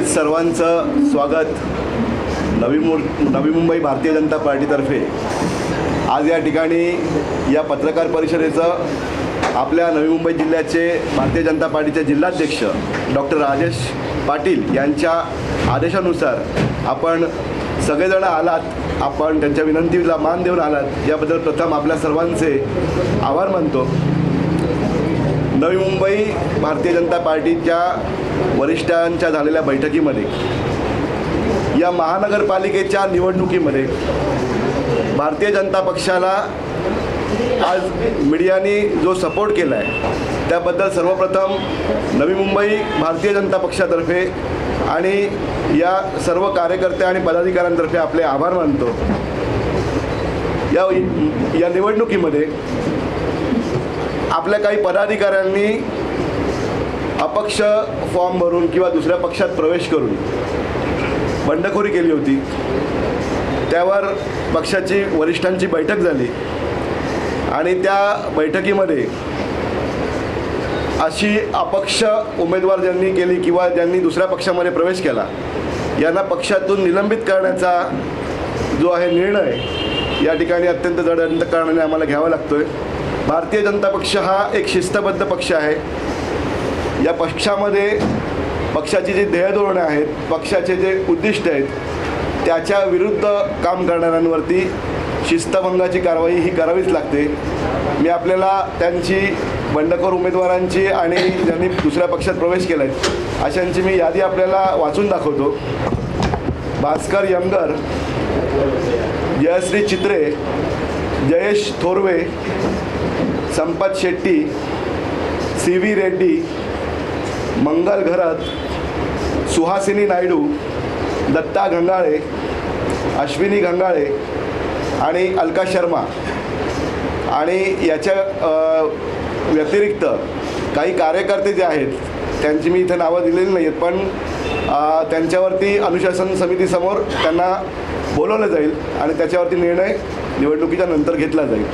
आपले सर्वांचं स्वागत नवी मु नवी मुंबई भारतीय जनता पार्टीतर्फे. आज या ठिकाणी या पत्रकार परिषदेचं आपल्या नवी मुंबई जिल्ह्याचे भारतीय जनता पार्टीचे जिल्हाध्यक्ष डॉक्टर राजेश पाटील यांच्या आदेशानुसार आपण सगळेजण आलात. आपण त्यांच्या विनंतीला मान देऊन आलात. याबद्दल प्रथम आपल्या सर्वांचे आभार मानतो. नवी मुंबई भारतीय जनता पार्टीच्या वरिष्ठांच्या झालेल्या बैठकीमध्ये या महानगरपालिकेच्या निवडणुकीमध्ये भारतीय जनता पक्षाला आज मीडियाने जो सपोर्ट केला आहे त्याबद्दल सर्वप्रथम नवी मुंबई भारतीय जनता पक्षातर्फे आणि या सर्व कार्यकर्ते आणि पदाधिकाऱ्यांतर्फे आपले आभार मानतो. या या निवडणुकीमध्ये आपल्या काही पदाधिकाऱ्यांनी अपक्ष फॉर्म भरून किंवा दुसऱ्या पक्षात प्रवेश करून बंडखोरी केली होती. त्यावर पक्षाची वरिष्ठांची बैठक झाली. आणि त्या बैठकीमध्ये अशी अपक्ष उमेदवार ज्यांनी केली किंवा ज्यांनी दुसऱ्या पक्षामध्ये प्रवेश केला यांना पक्षातून निलंबित करण्याचा जो आहे निर्णय या ठिकाणी अत्यंत जड कारणाने आम्हाला घ्यावा लागतो आहे भारतीय जनता पक्ष हा एक शिस्तबद्ध पक्ष आहे. या पक्षामध्ये पक्षाची जी ध्येयधोरणं आहेत पक्षाचे जे उद्दिष्ट आहेत त्याच्या विरुद्ध काम करणाऱ्यांवरती शिस्तभंगाची कारवाई ही करावीच लागते. मी आपल्याला त्यांची बंडखोर उमेदवारांची आणि ज्यांनी दुसऱ्या पक्षात प्रवेश केला आहे अशांची मी यादी आपल्याला वाचून दाखवतो. भास्कर यमगर जयश्री चित्रे जयेश थोरवे संपत शेट्टी सी व्ही रेड्डी मंगल घरत सुहासिनी नायडू दत्ता गंगाळे अश्विनी गंगाळे आणि अलका शर्मा. आणि याच्या व्यतिरिक्त काही कार्यकर्ते जे आहेत त्यांची मी इथे नावं दिलेली नाही आहेत पण त्यांच्यावरती अनुशासन समितीसमोर त्यांना बोलवलं जाईल आणि त्याच्यावरती निर्णय निवडणुकीच्या नंतर घेतला जाईल.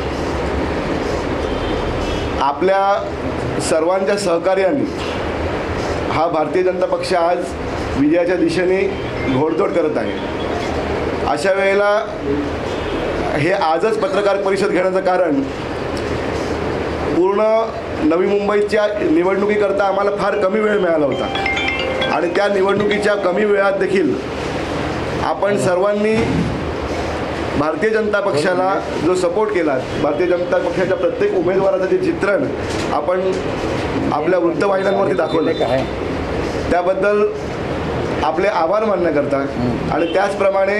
आपल्या सर्वांच्या सहकार्याने हा भारतीय जनता पक्ष आज विजयाच्या दिशेने घोडदौड करत आहे. अशा वेळेला हे आजच पत्रकार परिषद घेण्याचं कारण पूर्ण नवी मुंबईच्या निवडणुकीकरता आम्हाला फार कमी वेळ मिळाला होता. आणि त्या निवडणुकीच्या कमी वेळात देखील आपण सर्वांनी भारतीय जनता पक्षाला जो सपोर्ट केला भारतीय जनता पक्षाच्या प्रत्येक उमेदवाराचं जे चित्रण आपण आपल्या वृत्तवाहिन्यांवरती दाखवलं. त्याबद्दल आपले आभार मानण्याकरता आणि त्याचप्रमाणे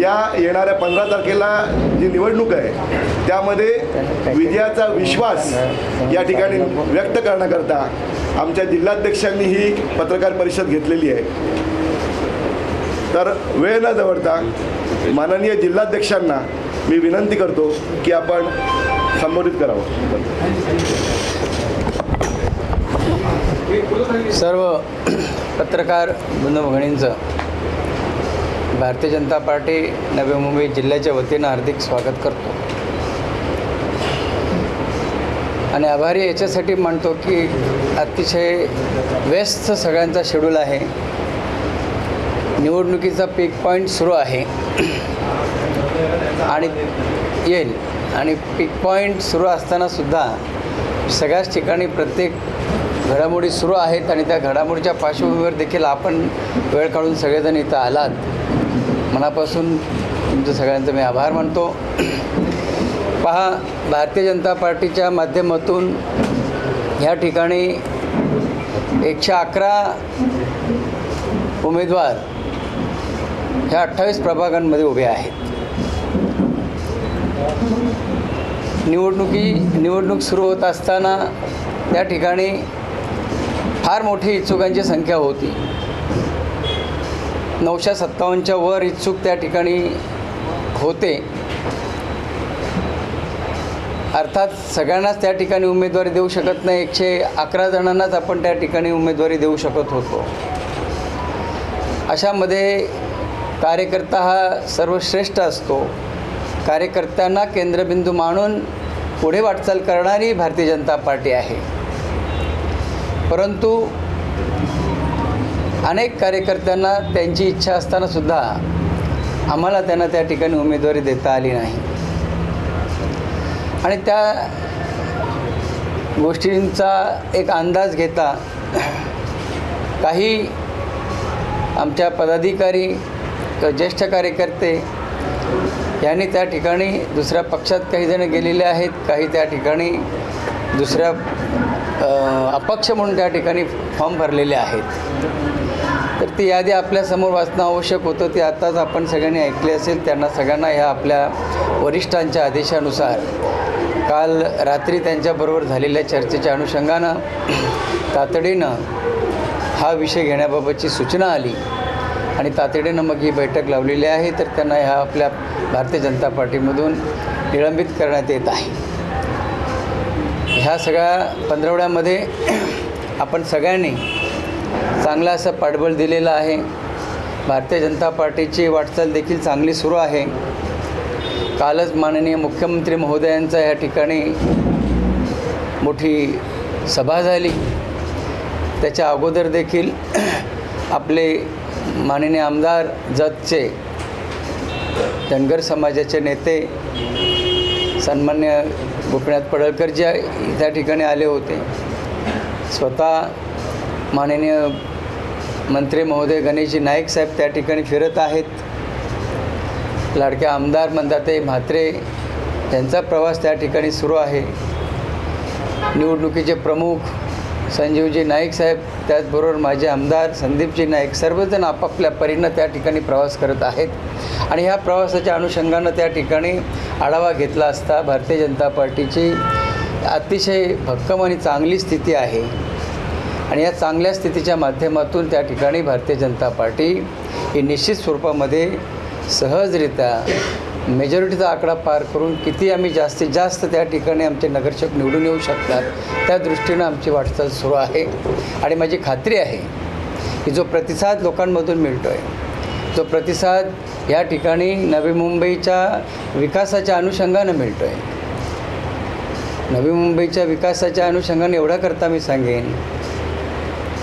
या येणाऱ्या पंधरा तारखेला जी निवडणूक आहे त्यामध्ये विजयाचा विश्वास या ठिकाणी व्यक्त करण्याकरता आमच्या जिल्हाध्यक्षांनी ही पत्रकार परिषद घेतलेली आहे. तर वेळ न जवळता माननीय जिल्हाध्यक्षांना मी विनंती करतो की आपण संबोधित करावं. सर्व पत्रकार बंधू भारतीय जनता पार्टी नवी मुंबई जिल्ह्याच्या वतीनं हार्दिक स्वागत करतो. आणि आभारी याच्यासाठी मानतो की अतिशय व्यस्त सगळ्यांचा शेड्यूल आहे. निवडणुकीचा पीक पॉईंट सुरू आहे. आणि येईल. आणि पीक पॉईंट सुरू असतानासुद्धा सगळ्याच ठिकाणी प्रत्येक घडामोडी सुरू आहेत आणि त्या घडामोडीच्या पार्श्वभूमीवर देखील आपण वेळ काढून सगळेजण इथं आलात. मनापासून तुमचं सगळ्यांचं मी आभार मानतो. पहा भारतीय जनता पार्टीच्या माध्यमातून ह्या ठिकाणी एकशे अकरा उमेदवार ह्या अठ्ठावीस प्रभागांमध्ये उभे आहेत. निवडणुकी निवडणूक सुरू होत असताना त्या ठिकाणी फार मोठी इच्छुकांची संख्या होती. नऊशे सत्तावन्नच्या वर इच्छुक त्या ठिकाणी होते. अर्थात सगळ्यांनाच त्या ठिकाणी उमेदवारी देऊ शकत नाही एकशे अकरा जणांनाच आपण त्या ठिकाणी उमेदवारी देऊ शकत होतो. अशामध्ये कार्यकर्ता हा सर्वश्रेष्ठ असतो. कार्यकर्त्यांना केंद्रबिंदू मानून पुढे वाटचाल करणारी भारतीय जनता पार्टी आहे. परंतु अनेक कार्यकर्त्यांना त्यांची इच्छा असतानासुद्धा आम्हाला त्यांना त्या ठिकाणी उमेदवारी देता आली नाही. आणि त्या गोष्टींचा एक अंदाज घेता काही आमच्या पदाधिकारी किंवा ज्येष्ठ कार्यकर्ते यांनी त्या ठिकाणी दुसऱ्या पक्षात काही जण गेलेले आहेत काही त्या ठिकाणी दुसऱ्या अपक्ष म्हणून त्या ठिकाणी फॉर्म भरलेले आहेत. तर ती यादी आपल्यासमोर वाचणं आवश्यक होतं ते आत्ताच आपण सगळ्यांनी ऐकले असेल. त्यांना सगळ्यांना ह्या आपल्या वरिष्ठांच्या आदेशानुसार काल रात्री त्यांच्याबरोबर झालेल्या चर्चेच्या अनुषंगानं तातडीनं हा विषय घेण्याबाबतची सूचना आली आणि तातडीनं मग ही बैठक लावलेली आहे. तर त्यांना ह्या आपल्या भारतीय जनता पार्टीमधून निलंबित करण्यात येत आहे. ह्या सगळ्या पंधरवड्यामध्ये आपण सगळ्यांनी चांगलं असं पाठबळ दिलेलं आहे. भारतीय जनता पार्टीची वाटचाल देखील चांगली सुरू आहे. कालच माननीय मुख्यमंत्री महोदयांचा या ठिकाणी मोठी सभा झाली. त्याच्या अगोदर देखील आपले माननीय आमदार जतचे धनगर समाजाचे नेते सन्मान्य गोपीनाथ पडळकरजी त्या ठिकाणी आले होते स्वतः माननीय मंत्री महोदय गणेशजी नाईक साहेब त्या ठिकाणी फिरत आहेत. लाडक्या आमदार मंदाते म्हात्रे यांचा प्रवास त्या ठिकाणी सुरू आहे. निवडणुकीचे प्रमुख संजीवजी नाईक साहेब त्याचबरोबर माझे आमदार संदीपजी नाईक सर्वजण आपापल्या परीनं त्या ठिकाणी प्रवास करत आहेत. आणि ह्या प्रवासाच्या अनुषंगानं त्या ठिकाणी आढावा घेतला असता भारतीय जनता पार्टीची अतिशय भक्कम आणि चांगली स्थिती आहे. आणि या चांगल्या स्थितीच्या माध्यमातून त्या ठिकाणी भारतीय जनता पार्टी ही निश्चित स्वरूपामध्ये सहजरित्या मेजॉरिटीचा आकडा पार करून किती आम्ही जास्तीत जास्त त्या ठिकाणी आमचे नगरसेवक निवडून येऊ शकतात त्या दृष्टीनं आमची वाटचाल सुरू आहे. आणि माझी खात्री आहे की जो प्रतिसाद लोकांमधून मिळतो आहे तो प्रतिसाद या ठिकाणी नवी मुंबईच्या विकासाच्या अनुषंगानं मिळतो आहे नवी मुंबईच्या विकासाच्या अनुषंगाने एवढा करता मी सांगेन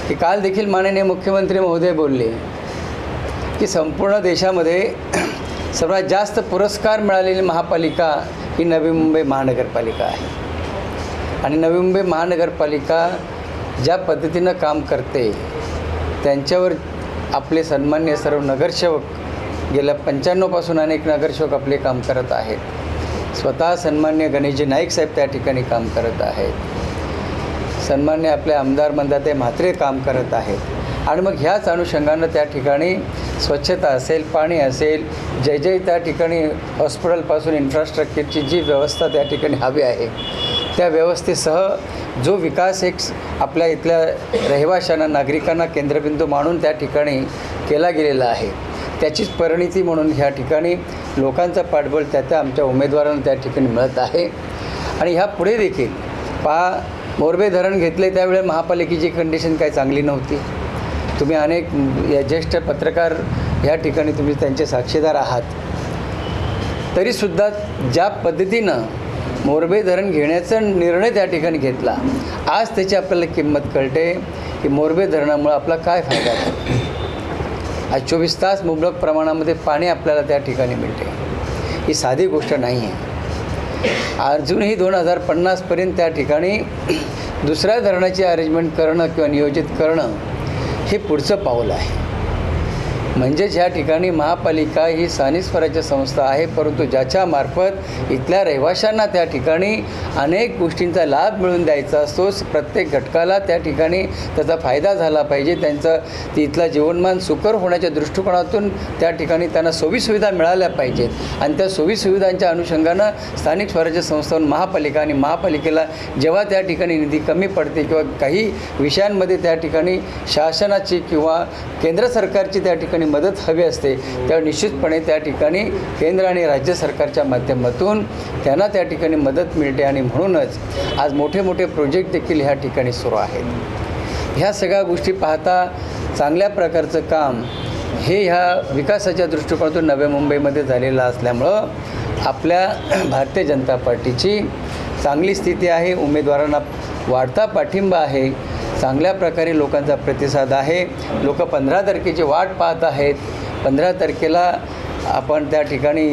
की काल देखील माननीय मुख्यमंत्री महोदय बोलले की संपूर्ण देशामध्ये सर्वात जास्त पुरस्कार मिळालेली महापालिका ही नवी मुंबई महानगरपालिका आहे. आणि नवी मुंबई महानगरपालिका ज्या पद्धतीनं काम करते त्यांच्यावर आपले सन्मान्य सर्व नगरसेवक गेल्या पंच्याण्णवपासून अनेक नगरसेवक आपले काम करत आहेत. स्वतः सन्मान्य गणेशजी नाईक साहेब त्या ठिकाणी काम करत आहेत. सन्मान्य आपले आमदार मंदाते म्हात्रे काम करत आहेत. आणि मग ह्याच अनुषंगानं त्या ठिकाणी स्वच्छता असेल पाणी असेल जे जे त्या ठिकाणी हॉस्पिटलपासून इन्फ्रास्ट्रक्चरची जी व्यवस्था त्या ठिकाणी हवी आहे त्या व्यवस्थेसह जो विकास एक आपल्या इथल्या रहिवाशांना नागरिकांना केंद्रबिंदू मानून त्या ठिकाणी केला गेलेला आहे. त्याचीच परिणिती म्हणून ह्या ठिकाणी लोकांचा पाठबळ त्या त्या आमच्या उमेदवारांना त्या ठिकाणी मिळत आहे. आणि ह्या पुढे देखील पहा मोरबे धरण घेतले त्यावेळी महापालिकेची कंडिशन काही चांगली नव्हती. तुम्ही अनेक या ज्येष्ठ पत्रकार ह्या ठिकाणी तुम्ही त्यांचे साक्षीदार आहात. तरीसुद्धा ज्या पद्धतीनं मोरबे धरण घेण्याचा निर्णय त्या ठिकाणी घेतला. आज त्याची आपल्याला किंमत कळते की मोरबे धरणामुळं आपला काय फायदा झाला आज चोवीस तास मुबलक प्रमाणामध्ये पाणी आपल्याला त्या ठिकाणी मिळते. ही साधी गोष्ट नाही आहे. अजूनही दोन हजार पन्नासपर्यंत त्या ठिकाणी दुसऱ्या धरणाची अरेंजमेंट करणं किंवा नियोजित करणं हे पुढचं पाऊल आहे. म्हणजेच ह्या ठिकाणी महापालिका ही स्थानिक स्वराज्य संस्था आहे परंतु ज्याच्यामार्फत इथल्या रहिवाशांना त्या ठिकाणी अनेक गोष्टींचा लाभ मिळून द्यायचा असतो. प्रत्येक घटकाला त्या ठिकाणी त्याचा फायदा झाला पाहिजे. त्यांचं तिथला जीवनमान सुकर होण्याच्या दृष्टिकोनातून त्या ठिकाणी त्यांना सोयीसुविधा मिळाल्या पाहिजेत. आणि त्या सोयीसुविधांच्या अनुषंगानं स्थानिक स्वराज्य संस्थांवर महापालिका आणि महापालिकेला जेव्हा त्या ठिकाणी निधी कमी पडते किंवा काही विषयांमध्ये त्या ठिकाणी शासनाची किंवा केंद्र सरकारची त्या ठिकाणी मदत हवी असते तेव्हा निश्चितपणे त्या ठिकाणी केंद्र आणि राज्य सरकारच्या माध्यमातून त्यांना त्या ठिकाणी मदत मिळते आणि म्हणूनच आज मोठे मोठे प्रोजेक्ट देखील ह्या ठिकाणी सुरू आहेत. ह्या सगळ्या गोष्टी पाहता चांगल्या प्रकारचं काम हे ह्या विकासाच्या दृष्टिकोनातून नव्या मुंबईमध्ये झालेलं असल्यामुळं आपल्या भारतीय जनता पार्टीची चांगली स्थिती आहे उमेदवारांना वाढता पाठिंबा आहे चांगल्या प्रकारे लोकांचा प्रतिसाद आहे. लोक पंधरा तारखेची वाट पाहत आहेत. पंधरा तारखेला आपण त्या ठिकाणी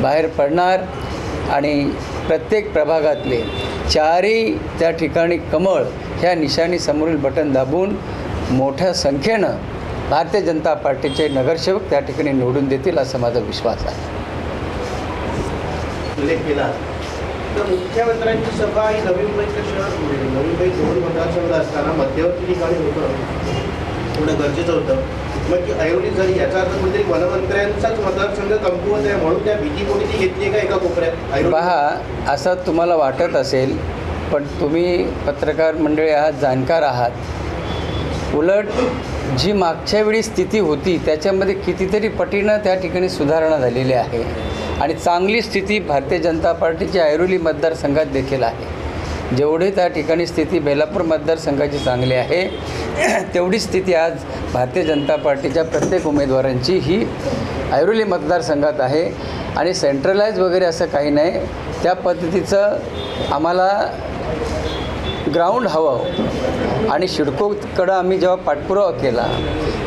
बाहेर पडणार आणि प्रत्येक प्रभागातले चारही त्या ठिकाणी कमळ ह्या निशाणी समोरील बटन दाबून मोठ्या संख्येनं भारतीय जनता पार्टीचे नगरसेवक त्या ठिकाणी निवडून देतील असा माझा विश्वास आहे. उल्लेख केला. तर मुख्यमंत्र्यांची सभा ही नवी मुंबईच्या शहर नवी मुंबई दोन मतदारसंघ असताना मध्यवर्ती ठिकाणी होतं. थोडं गरजेचं होतं. मग ती ऐरोली झाली याचा अर्थ म्हणजे वनमंत्र्यांचाच मतदारसंघ कमकुवत आहे म्हणून त्या भीतीपोटी ती घेतली का एका कोपऱ्यात? पहा असं तुम्हाला वाटत असेल पण तुम्ही पत्रकार मंडळी आहात जाणकार आहात. उलट जी मागच्या वेळी स्थिती होती त्याच्यामध्ये कितीतरी पटीनं त्या ठिकाणी सुधारणा झालेली आहे. आणि चांगली स्थिती भारतीय जनता पार्टीच्या ऐरोली मतदारसंघात देखील आहे. जेवढे त्या ठिकाणी स्थिती बेलापूर मतदारसंघाची चांगली आहे तेवढी स्थिती आज भारतीय जनता पार्टीच्या प्रत्येक उमेदवारांची ही ऐरोली मतदारसंघात आहे. आणि सेंट्रलाइज वगैरे असं काही नाही. त्या पद्धतीचं आम्हाला ग्राउंड हवं हो. आणि शिडकोकडं आम्ही जेव्हा पाठपुरावा केला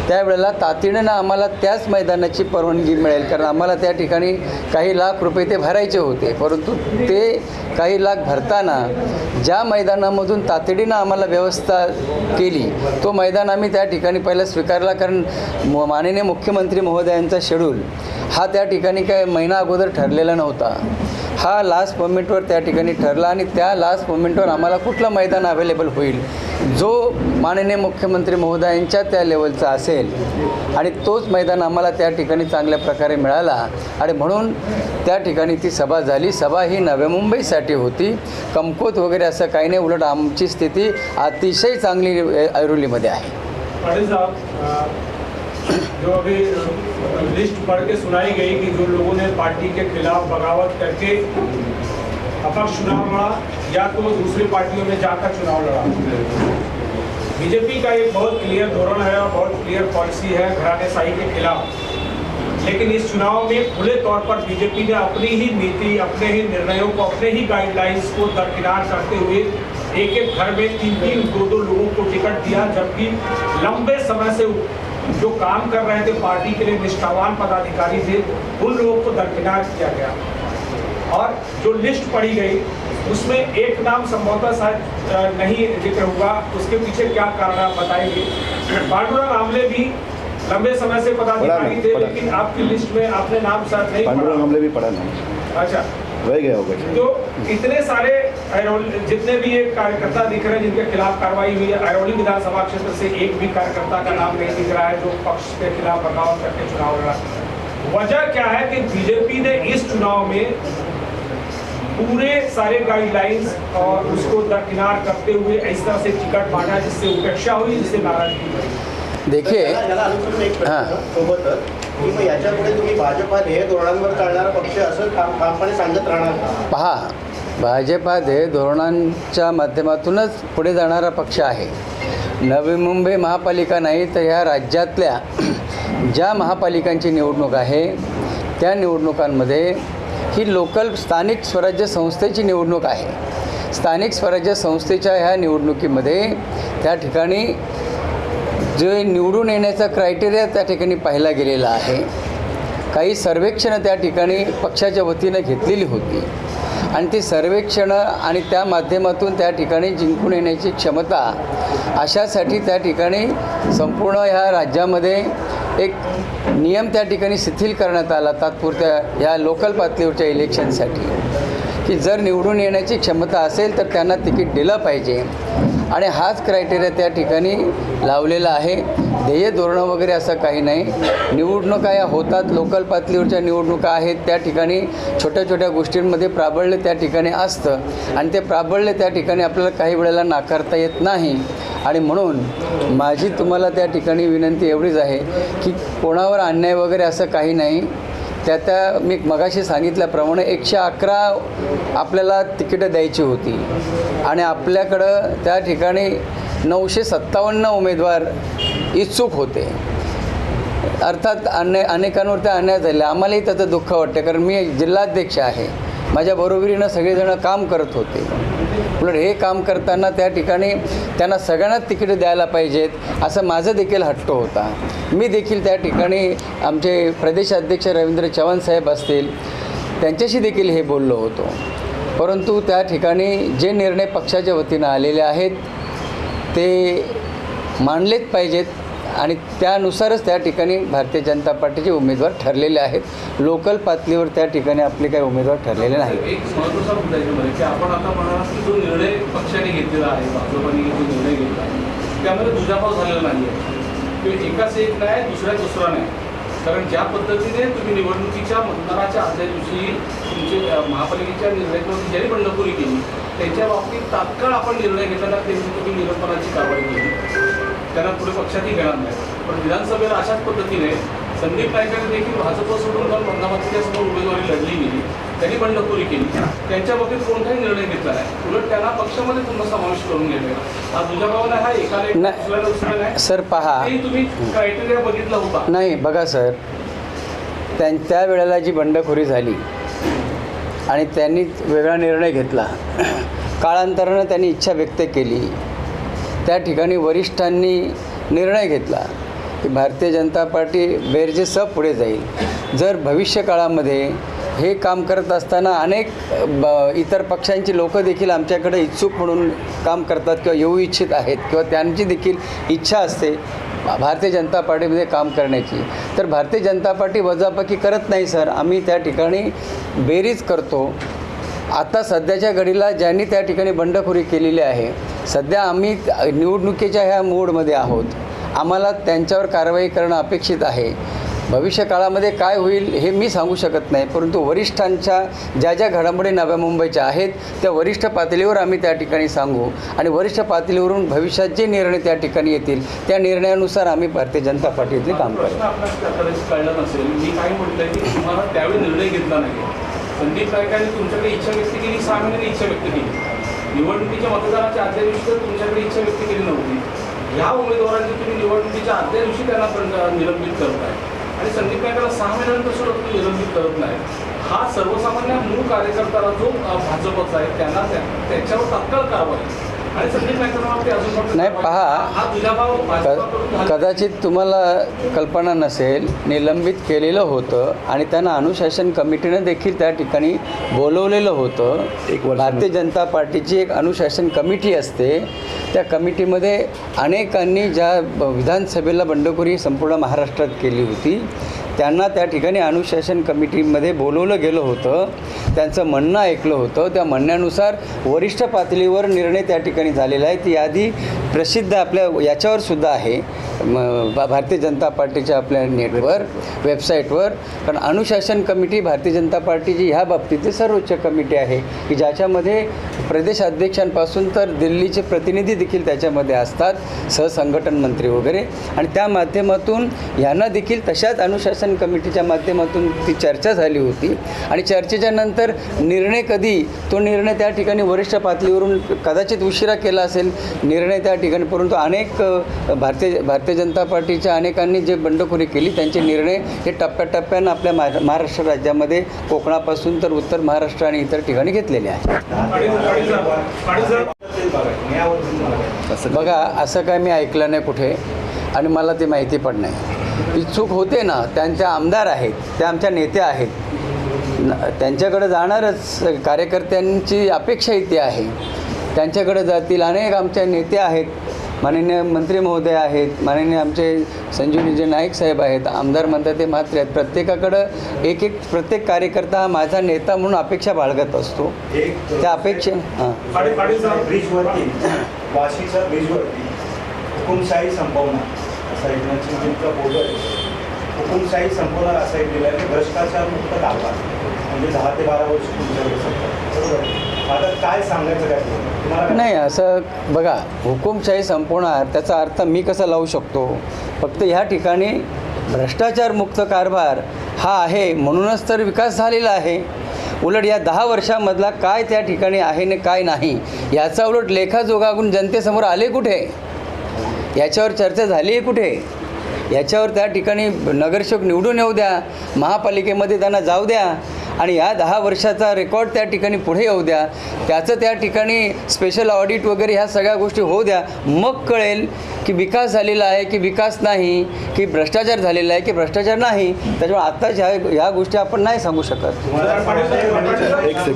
त्यावेळेला तातडीनं आम्हाला त्याच मैदानाची परवानगी मिळेल. कारण आम्हाला त्या ठिकाणी काही लाख रुपये ते भरायचे होते. परंतु ते काही लाख भरताना ज्या मैदानामधून तातडीनं आम्हाला व्यवस्था केली तो मैदान आम्ही त्या ठिकाणी पहिला स्वीकारला. कारण म- माननीय मुख्यमंत्री महोदयांचा शेड्यूल हा त्या ठिकाणी काय महिना अगोदर ठरलेला नव्हता. हा लास्ट मोमेंटवर त्या ठिकाणी ठरला आणि त्या लास्ट मोमेंटवर आम्हाला कुठलं मैदान अवेलेबल होईल? जो माननीय मुख्यमंत्री महोदयांच्या त्या लेवलचा असेल आणि तोच मैदान आम्हाला त्या ठिकाणी चांगल्या प्रकारे मिळाला आणि म्हणून त्या ठिकाणी ती सभा झाली. सभा ही नव्या मुंबईसाठी होती. कमकोत वगैरे असं काही नाही. उलट आमची स्थिती अतिशय चांगली ऐरोलीमध्ये आहे. जो अभी लिस्ट पढ़ के सुनाई गई कि जो लोगों ने पार्टी के खिलाफ बगावत करके अपक्ष चुनाव लड़ा या तो दूसरी पार्टियों में जाकर चुनाव लड़ा। बीजेपी का एक बहुत क्लियर धोरण है और बहुत क्लियर पॉलिसी है घरानेशाही के खिलाफ। लेकिन इस चुनाव में खुले तौर पर बीजेपी ने अपनी ही नीति, अपने ही निर्णयों को, अपने ही गाइडलाइंस को दरकिनार करते हुए एक एक घर में तीन तीन दो दो लोगों को टिकट दिया, जबकि लंबे समय से जो काम कर रहे थे पार्टी के लिए निष्ठावान पदाधिकारी थे उन लोगों को दरकिनार किया गया। और जो लिस्ट पढ़ी गई उसमें एक नाम संभवतः शायद नहीं ज़िक्र हुआ उसके पीछे क्या कारण आप बताएँगे? पांडुरंग आमले भी लंबे समय से पदाधिकारी थे लेकिन आपकी लिस्ट में आपने नाम शायद नहीं पांडुरंग पढ़ा। हमले भी पड़ा नहीं। अच्छा रह गया होगा तो इतने सारे जितने भी ये कार्यकर्ता दिख रहे हैं जिनके खिलाफ कार्रवाई हुई है ऐरोली विधानसभा क्षेत्र से एक भी कार्यकर्ता का नाम नहीं दिख रहा है जो पक्ष के खिलाफ बगावत करके चुनाव लड़ा। वजह क्या है कि बीजेपी ने इस चुनाव में पूरे सारे गाइडलाइंस और उसको दरकिनार करते हुए इस तरह से टिकट बांटा जिससे उपेक्षा हुई जिससे नाराज़गी हुई देखिए एक हाँ. की मग याच्यापुढे तुम्ही भाजपा ध्येय धोरणांवर चालणारा पक्ष असं ठाम- ठामपणे सांगत राहणार का? पहा भाजपा ध्येय धोरणांच्या माध्यमातूनच पुढे जाणारा पक्ष आहे. नवी मुंबई महापालिका नाही तर ह्या राज्यातल्या ज्या महापालिकांची निवडणूक आहे त्या निवडणुकांमध्ये ही लोकल स्थानिक स्वराज्य संस्थेची निवडणूक आहे. स्थानिक स्वराज्य संस्थेच्या ह्या निवडणुकीमध्ये त्या ठिकाणी जे निवडून येण्याचा क्रायटेरिया त्या ठिकाणी पाहिला गेलेला आहे. काही सर्वेक्षणं त्या ठिकाणी पक्षाच्या वतीनं घेतलेली होती. आणि ती सर्वेक्षणं आणि त्या माध्यमातून त्या ठिकाणी जिंकून येण्याची क्षमता अशासाठी त्या ठिकाणी संपूर्ण ह्या राज्यामध्ये एक नियम त्या ठिकाणी शिथिल करण्यात आला तात्पुरत्या ह्या लोकल पातळीवरच्या इलेक्शनसाठी की जर निवडून येण्याची क्षमता असेल तर त्यांना तिकीट दिलं पाहिजे. आणि हाच क्रायटेरिया त्या ठिकाणी लावलेला आहे. ध्येय धोरणं वगैरे असं काही नाही. निवडणुका या होतात. लोकल पातळीवरच्या निवडणुका आहेत. त्या ठिकाणी छोट्या छोट्या गोष्टींमध्ये प्राबल्य त्या ठिकाणी असतं. आणि ते प्राबल्य त्या ठिकाणी आपल्याला काही वेळेला नाकारता येत नाही. आणि म्हणून माझी तुम्हाला त्या ठिकाणी विनंती एवढीच आहे की कोणावर अन्याय वगैरे असं काही नाही. त्या त्या मी मगाशी सांगितल्याप्रमाणे एकशे अकरा आपल्याला तिकीटं द्यायची होती. आणि आपल्याकडं त्या ठिकाणी नऊशे सत्तावन्न उमेदवार इच्छुक होते. अर्थात अन्य अनेकांवर त्या अन्याय झाले. आम्हालाही त्याचं दुःख वाटतं कारण मी जिल्हाध्यक्ष आहे. माझ्या बरोबरीनं सगळेजणं काम करत होते. उलट हे काम करताना त्या ठिकाणी त्यांना सगळ्यांनाच तिकीट द्यायला पाहिजेत असं माझं देखील हट्ट होता. मी देखील त्या ठिकाणी आमचे प्रदेशाध्यक्ष रवींद्र चव्हाण साहेब असतील त्यांच्याशी देखील हे बोललो होतो. परंतु त्या ठिकाणी जे निर्णय पक्षाच्या वतीनं आलेले आहेत ते मानलेच पाहिजेत. आणि त्यानुसारच त्या ठिकाणी भारतीय जनता पार्टीचे उमेदवार ठरलेले आहेत. लोकल पातळीवर त्या ठिकाणी आपले काही उमेदवार ठरलेले नाहीत. एक महत्त्वाचा मुद्दा याच्यामध्ये की आपण आता म्हणालात की जो निर्णय पक्षाने घेतलेला आहे भाजपाने जो निर्णय घेतला आहे त्यामध्ये दुजाभाव झालेला नाही आहे. एकाच एक नाही दुसऱ्या दुसरा नाही. कारण ज्या पद्धतीने तुम्ही निवडणुकीच्या मतदानाच्या आदल्या दिवशी तुमचे महापालिकेच्या निर्णयावरती ज्यांनी बंडखोरी केली त्यांच्या बाबतीत तात्काळ आपण निर्णय घेताना त्यांची तुम्ही निलंबनाची कारवाई केली. त्यांना पुढे पक्षातही घेणार नाही. पण विधानसभेला अशाच पद्धतीने संदीप नाईकांनी देखील भाजप सोडून जाऊन बंधामातीच्या समोर उमेदवारी लढली गेली त्यांनी बंडखोरी केली. त्यांच्या बाबतीत कोणताही निर्णय घेतला नाही. उलट त्यांना पक्षामध्ये पुन्हा समावेश करून घेतलेला हा दुजाभावाने हा एकाला सर पहा. तुम्ही क्रायटेरिया बघितला होता. नाही बघा सर. त्यां त्या वेळेला जी बंडखोरी झाली आणि त्यांनी वेगळा निर्णय घेतला काळांतरानं त्यांनी इच्छा व्यक्त केली. त्या ठिकाणी वरिष्ठांनी निर्णय घेतला की भारतीय जनता पार्टी बेरजेसह पुढे जाईल. जर भविष्यकाळामध्ये हे काम करत असताना अनेक ब इतर पक्षांची लोकं देखील आमच्याकडे इच्छुक म्हणून काम करतात किंवा येऊ इच्छित आहेत किंवा त्यांची देखील इच्छा असते भारतीय जनता पार्टीमध्ये काम करण्याची. तर भारतीय जनता पार्टी वजापकी करत नाही सर. आम्ही त्या ठिकाणी बेरीज करतो. आता सध्याच्या घडीला ज्यांनी त्या ठिकाणी बंडखोरी केलेली आहे सध्या आम्ही निवडणुकीच्या ह्या मोडमध्ये आहोत. आम्हाला त्यांच्यावर कारवाई करणं अपेक्षित आहे. भविष्य काळामध्ये काय होईल हे मी सांगू शकत नाही परंतु वरिष्ठांच्या ज्या ज्या घडामोडी नव्या मुंबईच्या आहेत त्या वरिष्ठ पातळीवर आम्ही त्या ठिकाणी सांगू आणि वरिष्ठ पातळीवरून भविष्यात जे निर्णय त्या ठिकाणी येतील त्या निर्णयानुसार आम्ही भारतीय जनता पार्टीतले काम करू. नसेल. मी काय की तुम्हाला त्यावेळी निर्णय घेतला नाही. संदीप तुमच्याकडे इच्छा व्यक्त केली सहा इच्छा व्यक्त केली. निवडणुकीच्या मतदानाच्या आदल्या दिवशी तर तुमच्याकडे इच्छा व्यक्त केली नव्हती. ह्या उमेदवारांची तुम्ही निवडणुकीच्या आदल्या दिवशी त्यांना पण निलंबित करताय आणि संदीप नायकाला सहा महिन्यानंतर सुद्धा तुम्ही निलंबित करत नाही. हा सर्वसामान्य मूळ कार्यकर्त्याला जो भाजपचा आहे त्यांना त्या- त्याच्यावर तात्काळ कारवाई. नाही, पहा. कदाचित तुम्हाला कल्पना नसेल निलंबित केलेलं होतं आणि त्यांना अनुशासन कमिटीनं देखील त्या ठिकाणी बोलवलेलं होतं. एक भारतीय जनता पार्टीची एक अनुशासन कमिटी असते. त्या कमिटीमध्ये अनेकांनी ज्या विधानसभेला बंडखोरी संपूर्ण महाराष्ट्रात केली होती त्यांना त्या ठिकाणी अनुशासन कमिटीमध्ये बोलवलं गेलं होतं. त्यांचं म्हणणं ऐकलं होतं. त्या म्हणण्यानुसार वरिष्ठ पातळीवर निर्णय त्या ठिकाणी झालेलं आहे. ती यादी प्रसिद्ध आपल्या याच्यावर सुद्धा आहे. म, भारतीय जनता पार्टीच्या आपल्या नेटवर वेबसाईटवर. कारण अनुशासन कमिटी भारतीय जनता पार्टीची ह्या बाबतीतली सर्वोच्च कमिटी आहे. की ज्याच्यामध्ये प्रदेश अध्यक्षांपासून तर दिल्लीचे प्रतिनिधी देखील त्याच्यामध्ये असतात. सहसंघटन मंत्री वगैरे. आणि त्या माध्यमातून यांना देखील तशाच अनुशासन कमिटीच्या माध्यमातून ती चर्चा झाली होती. आणि चर्चेच्या नंतर निर्णय कधी तो निर्णय त्या ठिकाणी वरिष्ठ पातळीवरून कदाचित उशिरा केला असेल निर्णय त्या ठिकाणी. परंतु अनेक भारतीय भारतीय जनता पार्टीच्या अनेकांनी जे बंडखोरी केली त्यांचे निर्णय हे टप्प्याटप्प्यानं आपल्या महा- महाराष्ट्र राज्यामध्ये कोकणापासून तर उत्तर महाराष्ट्र आणि इतर ठिकाणी घेतलेले आहे. असं बघा असं काय मी ऐकलं नाही कुठे आणि मला ते माहिती पण नाही. इच्छुक होते ना त्यांच्या आमदार आहेत त्या आमच्या नेत्या आहेत. त्यांच्याकडे जाणारच कार्यकर्त्यांची अपेक्षा इथे आहे. त्यांच्याकडे जातील. अनेक आमच्या नेते आहेत. माननीय मंत्री महोदय आहेत. माननीय आमचे संजीवनीजी नाईक साहेब आहेत. आमदार म्हणतात ते मात्र आहेत. प्रत्येकाकडं एक एक प्रत्येक कार्यकर्ता हा माझा नेता म्हणून अपेक्षा बाळगत असतो. त्या अपेक्षा हां. हुकुमशाही संपवणार असा हुकुमशाही संपवणार एक दिला भ्रष्टाचार मुक्त म्हणजे दहा ते बारा वर्ष तुमच्याकडे बरोबर. आता काय सांगायचं काय तुम्हाला? नाही असं बघा हुकुमशाही संपवणार त्याचा अर्थ मी कसा लावू शकतो? फक्त ह्या ठिकाणी भ्रष्टाचारमुक्त कारभार हा आहे म्हणूनच तर विकास झालेला आहे. उलट या दहा वर्षामधला काय त्या ठिकाणी आहे आणि काय नाही याचा उलट लेखाजोगागून जनतेसमोर आले कुठे? याच्यावर चर्चा झाली आहे कुठे? याच्यावर त्या ठिकाणी नगरसेवक निवडून येऊ द्या महापालिकेमध्ये त्यांना जाऊ द्या. आणि या दहा वर्षाचा रेकॉर्ड त्या ठिकाणी पुढे येऊ द्या. त्याचं त्या ठिकाणी स्पेशल ऑडिट वगैरे ह्या सगळ्या गोष्टी होऊ द्या. मग कळेल की विकास झालेला आहे की विकास नाही की भ्रष्टाचार झालेला आहे की भ्रष्टाचार नाही. त्याच्यामुळे आत्ताच ह्या ह्या गोष्टी आपण नाही सांगू शकत. एक सेकंड, है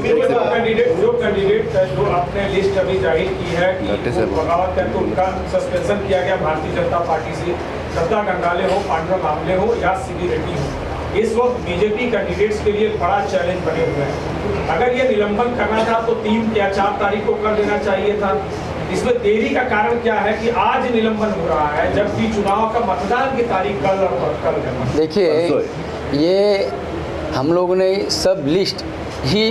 किया गया भारतीय जनता पार्टी से। श्रद्धा गंगाले हो पांडुरंग मामले हो या सीबी रेड्डी हो। इस वक्त बीजेपी कैंडिडेट्स के लिए बड़ा चैलेंज बने हुए हैं। अगर ये निलंबन करना था तो तीन या चार तारीख को कर देना चाहिए था। इसमें देरी का कारण क्या है कि आज निलंबन हो रहा है जबकि चुनाव का मतदान की तारीख कल और कल है। देखिए ये हम लोगों ने सब लिस्ट ही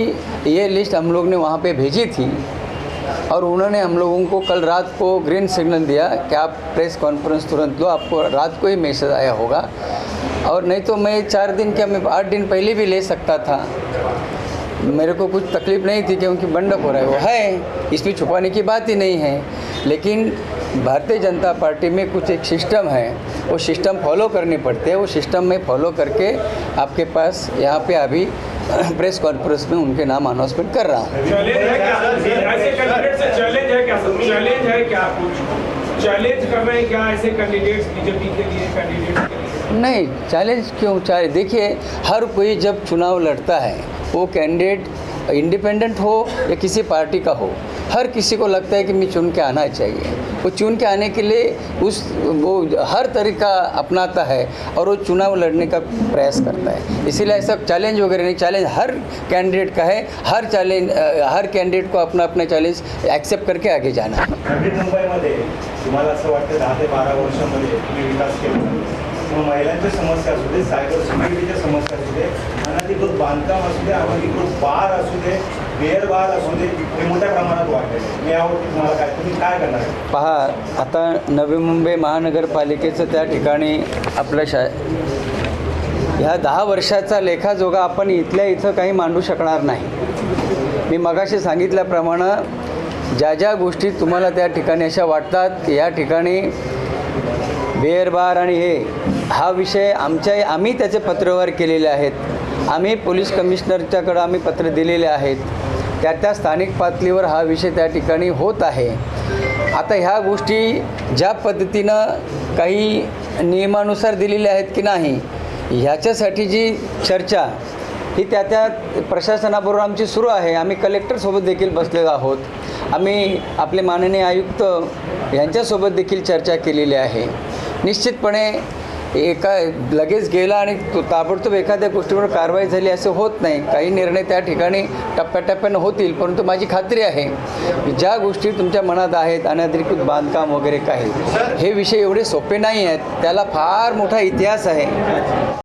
ये लिस्ट हम लोग ने वहाँ पे भेजी थी और उन्होंने हम लोगों को कल रात को ग्रीन सिग्नल दिया कि आप प्रेस कॉन्फ्रेंस तुरंत लो आपको रात को ही मैसेज आया होगा। और नहीं तो मैं चार दिन क्या मैं आठ दिन पहले भी ले सकता था। मेरे को कुछ तकलीफ़ नहीं थी क्योंकि बंडक हो रहा है। वो है, इसमें छुपाने की बात ही नहीं है। लेकिन भारतीय जनता पार्टी में कुछ एक सिस्टम है, वो सिस्टम फॉलो करने पड़ते हैं। वो सिस्टम में फॉलो करके आपके पास यहाँ पे अभी प्रेस कॉन्फ्रेंस में उनके नाम अनाउंसमेंट कर रहा हूँ। चैलेंज कर रहे हैं क्या ऐसे कैंडिडेट्स बीजेपी के लिए कैंडिडेट्स नहीं चैलेंज क्यों? चाहे देखिए, हर कोई जब चुनाव लड़ता है, वो कैंडिडेट इंडिपेंडेंट हो या किसी पार्टी का हो, हर किसी को लगता है कि मैं चुन के आना चाहिए। वो चुन के आने के लिए उस, वो हर तरीका अपनाता है और वो चुनाव लड़ने का प्रयास करता है। इसीलिए ऐसा चैलेंज वगैरह नहीं चैलेंज हर कैंडिडेट का है, हर चैलेंज हर कैंडिडेट को अपना अपना चैलेंज एक्सेप्ट करके आगे जाना। है मग महिलांच्या समस्या असू दे सायबर सिक्युरिटीच्या समस्या असू दे अनधिकृत बांधकाम असू दे अनधिकृत बार असू दे बेअर बार असू दे हे मोठ्या प्रमाणात वाढलेले यावरती तुम्हाला काय तुम्ही काय करणार पहा आता नवी मुंबई महानगरपालिकेचं त्या ठिकाणी आपल्या शा ह्या दहा वर्षाचा लेखाजोगा आपण इथल्या इथं काही मांडू शकणार नाही. मी मगाशी सांगितल्याप्रमाणे ज्या ज्या गोष्टी तुम्हाला त्या ठिकाणी अशा वाटतात या ठिकाणी बेअर बार आणि हे हा विषय आमच्या आम्ही त्याचे पत्रव्यवहार केलेले आहेत. आम्ही पोलीस कमिशनरच्याकडं आम्ही पत्र दिलेले आहेत. त्या त्या स्थानिक पातळीवर हा विषय त्या ठिकाणी होत आहे. आता ह्या गोष्टी ज्या पद्धतीनं काही नियमानुसार दिलेल्या आहेत की नाही ह्याच्यासाठी जी चर्चा ही त्या त्या प्रशासनाबरोबर आमची सुरू आहे. आम्ही कलेक्टरसोबत देखील बसलेलो आहोत. आम्ही आपले माननीय आयुक्त यांच्यासोबत देखील चर्चा केलेली आहे. निश्चितपणे एका लगेच गेला आणि ताबडतोब एखाद्या गोष्टीवर कारवाई झाली असं होत नाही. काही निर्णय त्या ठिकाणी टप्प्याटप्प्यानं होतील परंतु माझी खात्री आहे की ज्या गोष्टी तुमच्या मनात आहेत अनधिकृत बांधकाम वगैरे काही हे विषय एवढे सोपे नाही आहेत. त्याला फार मोठा इतिहास आहे.